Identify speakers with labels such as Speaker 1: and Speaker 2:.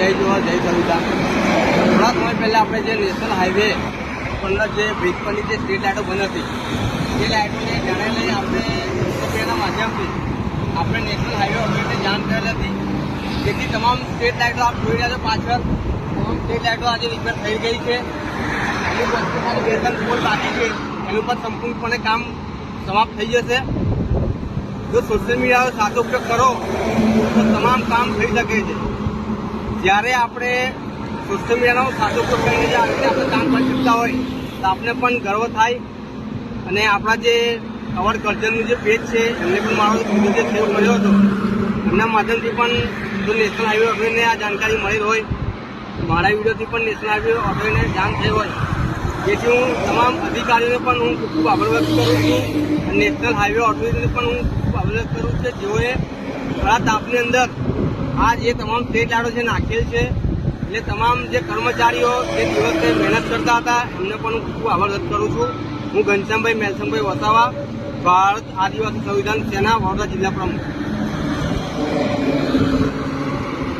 Speaker 1: જય જોવા જય સંવિધાન. થોડા સમય પહેલાં આપણે જે નેશનલ હાઈવે પરના જે બ્રિજ પરની જે સ્ટ્રીટ લાઇટો બંધ હતી, એ લાઇટોને જાણે લઈ આપણે સોફ્ટવેરના માધ્યમથી આપણે નેશનલ હાઈવે ઓથોરિટીને જાણ કરેલ હતી. જેથી તમામ સ્ટ્રીટ લાઇટો આપ જોઈ રહ્યા છો પાછળ. તમામ સ્ટ્રીટ લાઇટો આજે રિપેર થઈ ગઈ છે. અમુક વસ્તુ ખાલી બે બાકી છે. એનું પણ સંપૂર્ણપણે કામ સમાપ્ત થઈ જશે. જો સોશિયલ મીડિયાનો સાચો ઉપયોગ કરો, તો તમામ કામ થઈ શકે છે. જ્યારે આપણે સોશિયલ મીડિયાનો સાચો ઉપયોગ કરીને જે આવી રીતે આપણે કામ કરી શકતા હોય, તો આપણે પણ ગર્વ થાય. અને આપણા જે અવર કલ્ચરનું જે પેજ છે, એમને પણ મારો વીડિયો જે સેવ કર્યો હતો, એમના માધ્યમથી પણ જો નેશનલ હાઈવે ઓથોરિટીને આ જાણકારી મળી હોય મારા વિડીયોથી પણ નેશનલ હાઈવે ઓથોરિટીને જાણ થઈ હોય. જેથી હું તમામ અધિકારીઓને પણ હું ખૂબ ખૂબ આભાર વ્યક્ત કરું છું અને નેશનલ હાઈવે ઓથોરિટીને પણ હું ખૂબ આભાર વ્યક્ત કરું છું કે જેઓએ ખરા તાપની અંદર આ જે તમામ સ્ટેટ લાડો છે નાખેલ છે, એટલે તમામ જે કર્મચારીઓ જે દિવસે મહેનત કરતા હતા, એમને પણ હું ખૂબ આભાર વ્યક્ત કરું છું. હું ઘનશ્યામભાઈ, મેલસમભાઈ વસાવા, ભારત આદિવાસી સંવિધાન સેના, વડોદરા જિલ્લા પ્રમુખ.